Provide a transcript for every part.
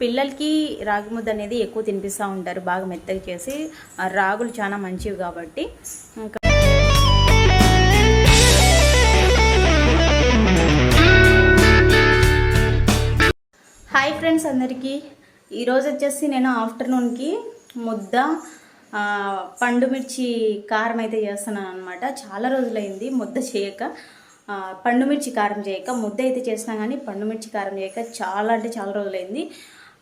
పిల్లలకి రాగి ముద్ద అనేది ఎక్కువ తినిపిస్తూ ఉంటారు. బాగా మెత్తగా చేసి రాగులు చాలా మంచివి కాబట్టి. ఇంకా హాయ్ ఫ్రెండ్స్ అందరికీ. ఈరోజు వచ్చేసి నేను ఆఫ్టర్నూన్కి ముద్ద పండుమిర్చి పండు మిర్చి కారం అయితే చేస్తున్నాను అనమాట చాలా రోజులైంది ముద్ద చేయక. పండుమిర్చి పండు మిర్చి కారం చేయక ముద్ద అయితే చేసినా కానీ పండు మిర్చి కారం చేయక చాలా అంటే చాలా రోజులైంది.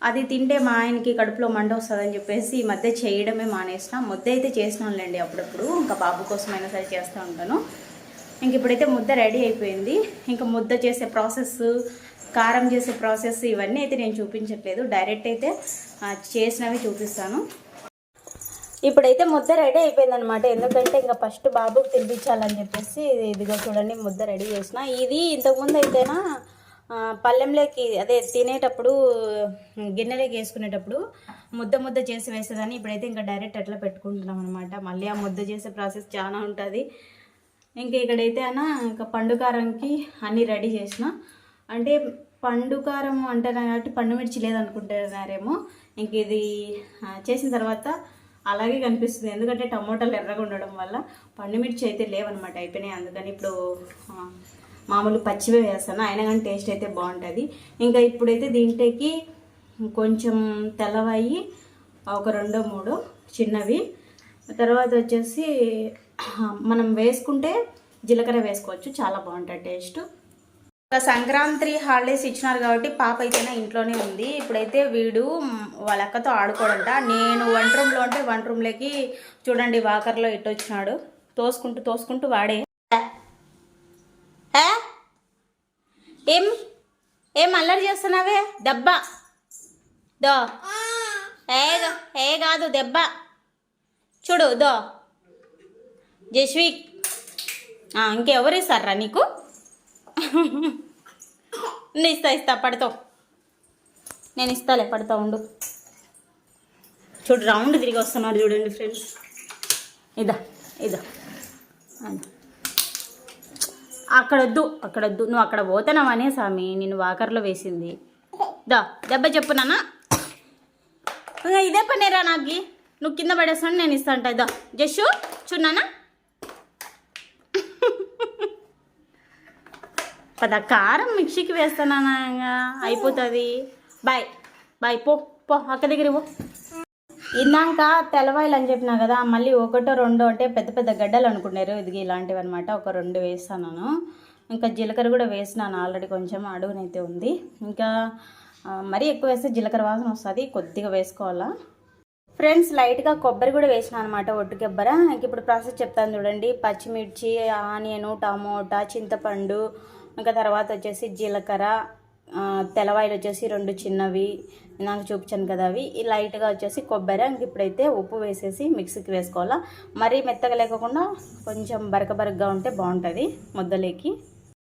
అది తింటే మా ఆయనకి కడుపులో మండ వస్తుందని చెప్పేసి ఈ మధ్య చేయడమే మానేసిన ముద్ద అయితే చేసినానులేండి అప్పుడప్పుడు. ఇంకా బాబు కోసమైనా సరే చేస్తూ ఉంటాను. ఇంక ఇప్పుడైతే ముద్ద రెడీ అయిపోయింది. ఇంకా ముద్ద చేసే ప్రాసెస్ కారం చేసే ప్రాసెస్ ఇవన్నీ అయితే నేను చూపించట్లేదు. డైరెక్ట్ అయితే చేసినవి చూపిస్తాను. ఇప్పుడైతే ముద్ద రెడీ అయిపోయిందనమాట ఎందుకంటే ఇంకా ఫస్ట్ బాబుకి తినిపించాలని చెప్పేసి ఇదిగో చూడండి ముద్ద రెడీ చేసిన. ఇది ఇంతకుముందు అయితేనా పళ్ళెంలోకి అదే తినేటప్పుడు గిన్నెలోకి వేసుకునేటప్పుడు ముద్ద ముద్ద చేసి వేసేదాన్ని. ఇప్పుడైతే ఇంకా డైరెక్ట్ అట్లా పెట్టుకుంటున్నాం అనమాట మళ్ళీ ఆ ముద్ద చేసే ప్రాసెస్ చాలా ఉంటుంది. ఇంకా ఇక్కడైతే అన్న ఇంకా పండు కారంకి అన్నీ రెడీ చేసిన. అంటే పండు కారం అంటారు కాబట్టి పండు మిర్చి లేదనుకుంటున్నారేమో. ఇంక ఇది చేసిన తర్వాత అలాగే కనిపిస్తుంది. ఎందుకంటే టమోటాలు ఎర్రగా ఉండడం వల్ల పండు మిర్చి అయితే లేవన్నమాట. అయిపోయినాయి. అందుకని ఇప్పుడు మామూలు పచ్చివే వేస్తాను. అయినా కానీ టేస్ట్ అయితే బాగుంటుంది. ఇంకా ఇప్పుడైతే దీంట్లోకి కొంచెం తెల్లవాయి ఒక రెండో మూడు చిన్నవి. తర్వాత వచ్చేసి మనం వేసుకుంటే జీలకర్ర వేసుకోవచ్చు. చాలా బాగుంటుంది టేస్ట్. ఇంకా సంక్రాంతి హాలిడేస్ ఇచ్చినారు కాబట్టి పాప అయితేనే ఇంట్లోనే ఉంది. ఇప్పుడైతే వీడు వాళ్ళ అక్కతో ఆడుకోడంట. నేను వంట రూమ్లో అంటే వంట రూమ్లోకి చూడండి వాకర్లో ఇట్టొచ్చినాడు తోసుకుంటూ తోసుకుంటూ వాడే ఏ? ఏం ఏం అల్లరి చేస్తున్నావే? దెబ్బ. దో. ఏ ఏ కాదు దెబ్బ. చూడు దో. జస్విక్ ఇంకెవరు ఇస్తారా నీకు? ఇస్తా ఇస్తా పడతావు నేను ఇస్తాలే పడతా ఉండు. చూడు రౌండ్ తిరిగి వస్తున్నారు చూడండి ఫ్రెండ్స్ ఇదా ఇదా. అక్కడొద్దు అక్కడ వద్దు అక్కడ వద్దు నువ్వు అక్కడ పోతున్నావనే స్వామి నేను వాకర్లో వేసింది. దా దెబ్బ చెప్పు నాన్న. ఇంకా ఇదే పనేరా నాకు నువ్వు కింద పడేస్తాను నేను ఇస్తా అంట జస్సు చూన్నానా పద కారం మిక్సీకి వేస్తానా ఇంకా. అయిపోతుంది. బాయ్ బాయ్ పో పో అక్క దగ్గర పో. ఇందాక తెల్లవాయిలు అని చెప్పినా కదా మళ్ళీ ఒకటో రెండో అంటే పెద్ద పెద్ద గడ్డలు అనుకున్నారు. ఇది ఇలాంటివి అనమాట ఒక రెండు వేస్తాను ఇంకా జీలకర్ర కూడా వేసినాను ఆల్రెడీ కొంచెం అడుగునైతే ఉంది. ఇంకా మరీ ఎక్కువ వేస్తే జీలకర్ర వాసన వస్తుంది. కొద్దిగా వేసుకోవాలా. ఫ్రెండ్స్ లైట్గా కొబ్బరి కూడా వేసిన అనమాట ఒట్టు కొబ్బరి. ఇంక ఇప్పుడు ప్రాసెస్ చెప్తాను చూడండి. పచ్చిమిర్చి ఆనియను టమోటా చింతపండు ఇంకా తర్వాత వచ్చేసి జీలకర్ర తెల్లవాయిలు వచ్చేసి రెండు చిన్నవి నాకు చూపించాను కదా అవి. ఈ లైట్గా వచ్చేసి కొబ్బరి ఇంక ఇప్పుడైతే ఉప్పు వేసేసి మిక్సీకి వేసుకోవాలా. మరీ మెత్తగా లేకుండా కొంచెం బరక బరకగా ఉంటే బాగుంటుంది ముద్దలేకి.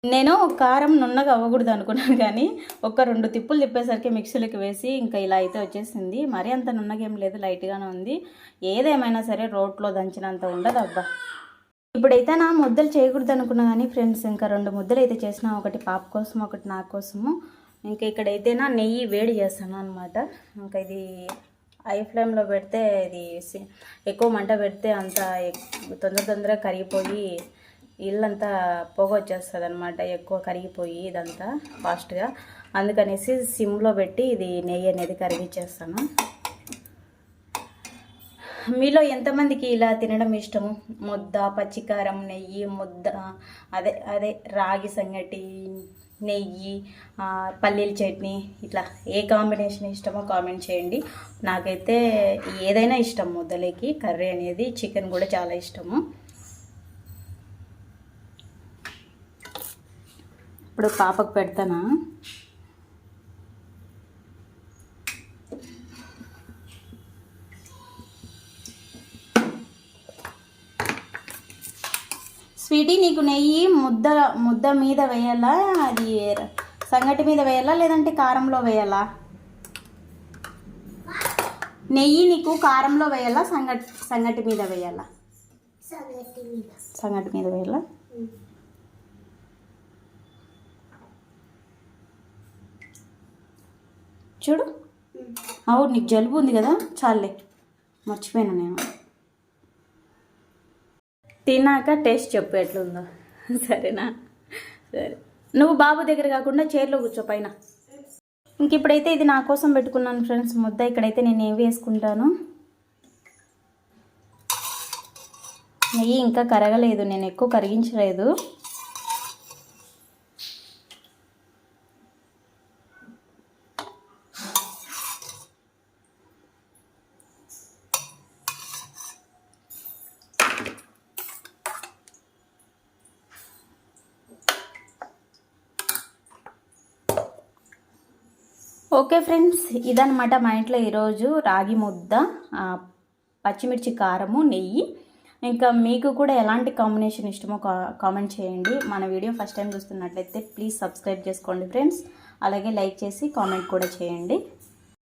నేను కారం నున్నగా అవ్వకూడదు అనుకున్నాను కానీ ఒక రెండు తిప్పులు తిప్పేసరికి మిక్సీలోకి వేసి ఇంకా ఇలా అయితే వచ్చేసింది. మరీ అంత నున్నగా ఏం లేదు లైట్గానే ఉంది. ఏదేమైనా సరే రోట్లో దంచినంత ఉండదు అబ్బా. ఇప్పుడైతే నా ముద్దలు చేయకూడదు అనుకున్నా కానీ ఫ్రెండ్స్ ఇంకా రెండు ముద్దలు అయితే చేసిన ఒకటి పాప కోసం ఒకటి నా కోసము. ఇంకా ఇక్కడైతే నా నెయ్యి వేడి చేస్తాను అనమాట ఇంకా ఇది ఐ ఫ్లేమ్లో పెడితే ఇది సి- ఎక్కువ మంట పెడితే అంత తొందర తొందరగా కరిగిపోయి ఇల్లంతా పొగ వచ్చేస్తుంది అనమాట ఎక్కువ కరిగిపోయి ఇదంతా ఫాస్ట్గా అందుకనేసి సిమ్లో పెట్టి ఇది నెయ్యి అనేది కరిగిచ్చేస్తాను మీలో ఎంతమందికి ఇలా తినడం ఇష్టము? ముద్ద పచ్చికారం నెయ్యి ముద్ద అదే అదే రాగి సంగటి నెయ్యి పల్లీల చట్నీ ఇట్లా ఏ కాంబినేషన్ ఇష్టమో కామెంట్ చేయండి. నాకైతే ఏదైనా ఇష్టం ముద్దలేకి కర్రీ అనేది చికెన్ కూడా చాలా ఇష్టము. ఇప్పుడు పాపకు పెడతానా? స్వీటీ నీకు నెయ్యి ముద్ద ముద్ద మీద వేయాలా? అది సంగటి మీద వేయాలా? లేదంటే కారంలో వేయాలా? నెయ్యి నీకు కారంలో వేయాలా? సంగటి సంగటి మీద వేయాలా? సంగటి మీద వేయాలా? చూడు. అవును నీకు జలుబు ఉంది కదా? చాలే మర్చిపోయాను నేను. తిన్నాక టేస్ట్ చెప్పు ఎట్లుందో. సరేనా? సరే. నువ్వు బాబు దగ్గర కాకుండా చైర్లో కూర్చో పైన. ఇంక ఇప్పుడైతే ఇది నా కోసం పెట్టుకున్నాను ఫ్రెండ్స్. ముద్ద ఇక్కడైతే నేను ఏం వేసుకుంటాను? నెయ్యి ఇంకా కరగలేదు. నేను ఎక్కువ కరిగించలేదు. ఓకే ఫ్రెండ్స్ ఇదనమాట మా ఇంట్లో ఈరోజు రాగి ముద్ద పచ్చిమిర్చి కారము నెయ్యి. ఇంకా మీకు కూడా ఎలాంటి కాంబినేషన్ ఇష్టమో కా- కామెంట్ చేయండి. మన వీడియో ఫస్ట్ టైం చూస్తున్నట్లయితే ప్లీజ్ సబ్స్క్రైబ్ చేసుకోండి ఫ్రెండ్స్. అలాగే లైక్ చేసి కామెంట్ కూడా చేయండి.